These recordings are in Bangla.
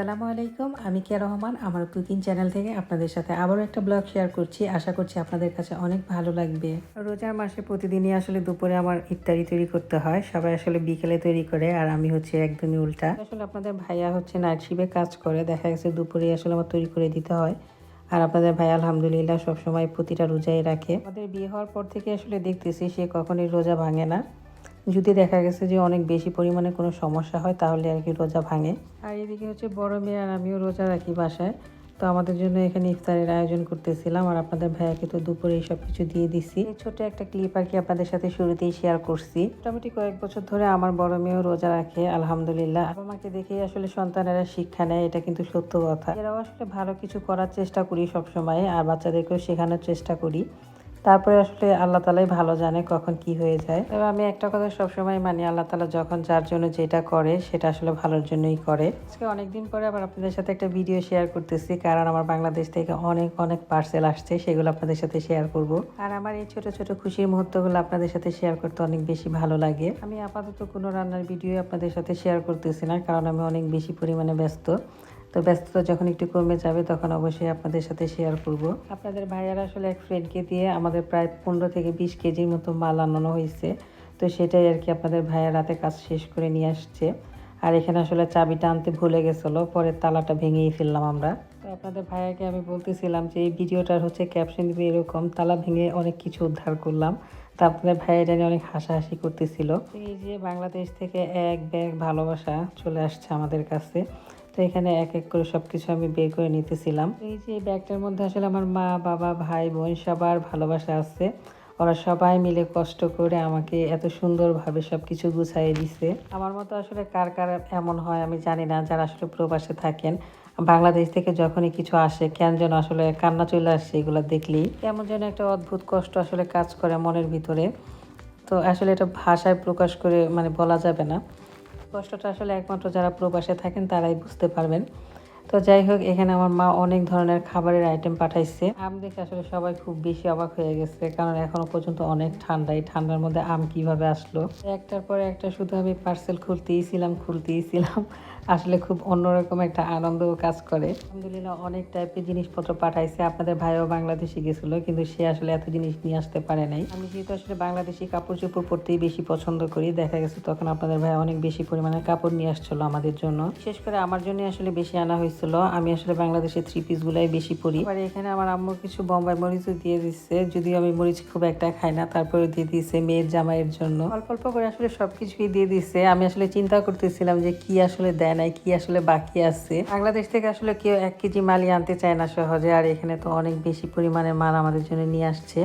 আসসালামু আলাইকুম। আমি কে রহমান আমার কুকিং চ্যানেল থেকে আপনাদের সাথে আবারও একটা ব্লগ শেয়ার করছি। আশা করছি আপনাদের কাছে অনেক ভালো লাগবে। রোজার মাসে প্রতিদিনই আসলে দুপুরে আমার ইফতারি তৈরি করতে হয়। সবাই আসলে বিকেলে তৈরি করে আর আমি হচ্ছে একদমই উল্টা। আসলে আপনাদের ভাইয়া হচ্ছে নাইট শিপে কাজ করে। দেখা গেছে দুপুরে আসলে আমার তৈরি করে দিতে হয়। আর আপনাদের ভাই আলহামদুলিল্লাহ সবসময় প্রতিটা রোজাই রাখে। আমাদের বিয়ে হওয়ার পর থেকে আসলে দেখতেছি সে কখনোই রোজা ভাঙে না। যদি দেখা গেছে যে অনেক বেশি পরিমাণে কোনো সমস্যা হয় তাহলে আর কি রোজা ভাঙে। আর এদিকে হচ্ছে বড় মেয়ে আর আমিও রোজা রাখি বাসায়। তো আমাদের জন্য এখানে ইফতারের আয়োজন করতেছিলাম আর আপনাদের ভাইয়াকে তো দুপুরে এই সব কিছু দিয়ে দিছি। ছোট একটা ক্লিপ আর কি আপনাদের সাথে শুরুতেই শেয়ার করছি। মোটামুটি কয়েক বছর ধরে আমার বড় মেয়েও রোজা রাখে আলহামদুলিল্লাহ। বাবা মাকে দেখেই আসলে সন্তানেরা শিক্ষা নেয় এটা কিন্তু সত্য কথা। এরাও আসলে ভালো কিছু করার চেষ্টা করি সবসময় আর বাচ্চাদেরকেও শেখানোর চেষ্টা করি। তারপরে আসলে আল্লাহ তালাই ভালো জানে কখন কি হয়ে যায়। তবে আমি একটা কথা সবসময় মানি, আল্লাহ তালা যখন যার জন্য যেটা করে, সেটা আসলে ভালোর জন্যই করে। আজকে অনেকদিন পরে আবার আপনাদের সাথে একটা ভিডিও শেয়ার করতেছি, কারণ আমার বাংলাদেশ থেকে অনেক অনেক পার্সেল আসছে, সেগুলো আপনাদের সাথে শেয়ার করব। আর আমার এই ছোট ছোট খুশির মুহূর্তগুলো আপনাদের সাথে শেয়ার করতে অনেক বেশি ভালো লাগে। আমি আপাতত কোনো রান্নার ভিডিও আপনাদের সাথে শেয়ার করতেছি না, কারণ আমি অনেক বেশি পরিমাণে ব্যস্ত। তো ব্যস্ততা যখন একটু কমে যাবে, তখন অবশ্যই আপনাদের সাথে শেয়ার করব। আপনাদের ভাইয়ারা আসলে এক ফ্রেন্ডকে দিয়ে আমাদের প্রায় পনেরো থেকে বিশ কেজির মতো মাল আনানো হয়েছে। তো সেটাই আর কি আপনাদের ভাইয়া রাতে কাজ শেষ করে নিয়ে আসছে। আর এখানে আসলে চাবিটা আনতে ভুলে গেছিল, পরে তালাটা ভেঙেই ফেললাম আমরা। তো আপনাদের ভাইয়াকে আমি বলতেছিলাম যে, এই ভিডিওটার হচ্ছে ক্যাপশন দিবে এরকম তালা ভেঙে অনেক কিছু উদ্ধার করলাম। তা আপনাদের এটা নিয়ে অনেক হাসাহাসি করতেছিল। এই যে বাংলাদেশ থেকে এক ব্যাগ ভালোবাসা চলে আসছে আমাদের কাছে। তো এখানে এক এক করে সব কিছু আমি বের করে নিতেছিলাম। এই যে ব্যাগটার মধ্যে আসলে আমার মা, বাবা, ভাই, বোন সবার ভালোবাসা আছে। ওরা সবাই মিলে কষ্ট করে আমাকে এত সুন্দরভাবে সব কিছু গুছাই দিছে। আমার মতো আসলে কার কার এমন হয় আমি জানি না, যারা আসলে প্রবাসে থাকেন। বাংলাদেশ থেকে যখনই কিছু আসে, কেন যেন আসলে কান্না চলে আসছে এগুলো দেখলেই। কেমন যেন একটা অদ্ভুত কষ্ট আসলে কাজ করে মনের ভিতরে। তো আসলে এটা ভাষায় প্রকাশ করে মানে বলা যাবে না। কষ্টটা আসলে একমাত্র যারা প্রবাসে থাকেন তারাই বুঝতে পারবেন। তো যাই হোক, এখানে আমার মা অনেক ধরনের খাবারের আইটেম পাঠাইছে। আম দেখে আসলে সবাই খুব বেশি অবাক হয়ে গেছে, কারণ এখনও পর্যন্ত অনেক ঠান্ডা। এই ঠান্ডার মধ্যে আম কীভাবে আসলো? একটার পরে একটা শুধু আমি পার্সেল খুলতেই ছিলাম খুলতেই ছিলাম আসলে খুব অন্যরকম একটা আনন্দ কাজ করে। আলহামদুলিল্লাহ, অনেক টাইপের জিনিসপত্র পাঠাইছে। আপনাদের ভাইও বাংলাদেশে গেছিল, কিন্তু সে আসলে এত জিনিস নিয়ে আসতে পারে নাই। আমি যেহেতু আসলে বাংলাদেশি কাপড় চোপড় পরতেই বেশি পছন্দ করি, দেখা গেছে তখন আপনাদের ভাই অনেক বেশি পরিমাণে কাপড় নিয়ে আসছিল আমাদের জন্য। বিশেষ করে আমার জন্য আসলে বেশি আনা হয়েছিল আমি আসলে বাংলাদেশের থ্রি পিস গুলাই বেশি পরি। এবার এখানে আমার আম্মু কিছু বোম্বাই মরিচও দিয়ে দিচ্ছে। যদিও আমি মরিচ খুব একটা খাই না তারপরে দিয়ে দিচ্ছে মেয়ের জামাইয়ের জন্য। অল্প অল্প করে আসলে সবকিছুই দিয়ে দিচ্ছে আমি আসলে চিন্তা করতেছিলাম যে কি আসলে দেয় নাই কি আসলে বাকি আছে। বাংলাদেশ থেকে আসলে কেউ এক কেজি মালই আনতে চায় না সহজে আর এখানে তো অনেক বেশি পরিমাণে মাল আমাদের জন্য নিয়ে আসছে।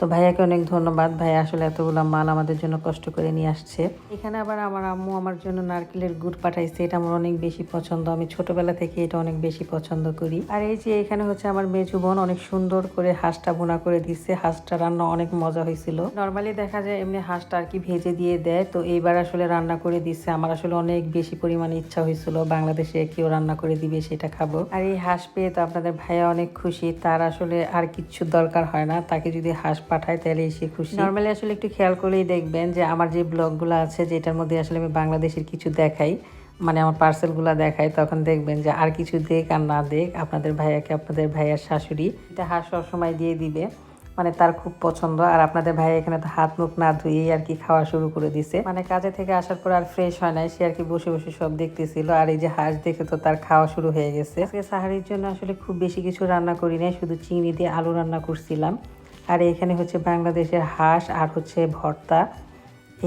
তো ভাইয়াকে অনেক ধন্যবাদ। ভাইয়া আসলে এতগুলো মাল আমাদের জন্য কষ্ট করে নিয়ে আসছে। এখানে আবার আমার আম্মু আমার জন্য নারকেলের গুড় পাঠাইছে। এটা আমার অনেক বেশি পছন্দ। আমি ছোটবেলা থেকে এটা অনেক বেশি পছন্দ করি। আর এই যে এখানে হচ্ছে আমার মেজু বোন অনেক সুন্দর করে হাঁসটা বোনা করে দিচ্ছে। হাঁসটা রান্না অনেক মজা হয়েছিল। নর্মালি দেখা যায় এমনি হাঁসটা আর কি ভেজে দিয়ে দেয়। তো এইবার আসলে রান্না করে দিচ্ছে। আমার আসলে অনেক বেশি পরিমাণে ইচ্ছা হয়েছিল বাংলাদেশে কেউ রান্না করে দিবে সেটা খাব। আর এই হাঁস পেয়ে তো আপনাদের ভাইয়া অনেক খুশি। তার আসলে আর কিচ্ছু দরকার হয় না। তাকে যদি হাঁস পাঠায়, তাহলে সে খুশি। নর্মালি আসলে একটু খেয়াল করলেই দেখবেন যে আমার যে ব্লগগুলো আছে, যেটার মধ্যে আসলে আমি বাংলাদেশের কিছু দেখাই মানে আমার পার্সেলগুলো দেখাই, তখন দেখবেন যে আর কিছু দেখ আর না দেখ, আপনাদের ভাইয়াকে আপনাদের ভাইয়ার শাশুড়ি, এটা হাঁস সবসময় দিয়ে দিবে। মানে তার খুব পছন্দ, আর আপনাদের ভাই এখানে তো হাত মুখ না ধুয়েই আর কি খাওয়া শুরু করে দিছে। মানে কাজে থেকে আসার পর আর ফ্রেশ হয় নাই, সে আর কি বসে বসে সব দেখতেছিল, আর এই যে হাঁস দেখে তো তার খাওয়া শুরু হয়ে গেছে। আজকে সাহারির জন্য আসলে খুব বেশি কিছু রান্না করি নাই, শুধু চিংড়ি দিয়ে আলু রান্না করছিলাম। আর এখানে হচ্ছে বাংলাদেশের হাঁস আর হচ্ছে ভর্তা।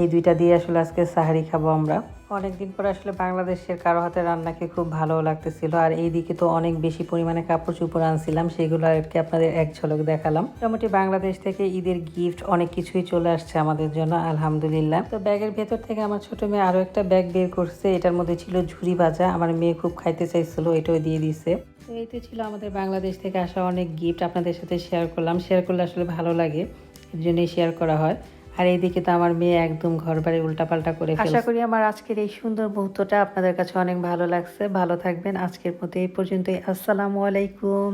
এই দুইটা দিয়ে আসলে আজকে সাহারি খাব আমরা। অনেকদিন পর আসলে বাংলাদেশের কারও হাতে রান্নাকে খুব ভালো লাগতেছিল। আর এইদিকে তো অনেক বেশি পরিমাণে কাপড় চুপড় আনছিলাম, সেগুলো আর কি আপনাদের এক ঝলক দেখালাম। মোটামুটি বাংলাদেশ থেকে ঈদের গিফট অনেক কিছুই চলে আসছে আমাদের জন্য, আলহামদুলিল্লাহ। তো ব্যাগের ভেতর থেকে আমার ছোট মেয়ে আরও একটা ব্যাগ বের করছে, এটার মধ্যে ছিল ঝুরি ভাজা। আমার মেয়ে খুব খাইতে চাইছিল, এটাও দিয়ে দিছে। তো এই তো ছিল আমাদের বাংলাদেশ থেকে আসা অনেক গিফট আপনাদের সাথে শেয়ার করলাম। শেয়ার করলে আসলে ভালো লাগে, এর জন্যই শেয়ার করা হয়। আর এইদিকে তো আমার মেয়ে একদম ঘর বাড়ি উল্টাপাল্টা করে আশা করি আমার আজকের এই সুন্দর মুহূর্তটা আপনাদের কাছে অনেক ভালো লাগছে। ভালো থাকবেন। আজকের মতো এই পর্যন্তই। আসসালামু আলাইকুম।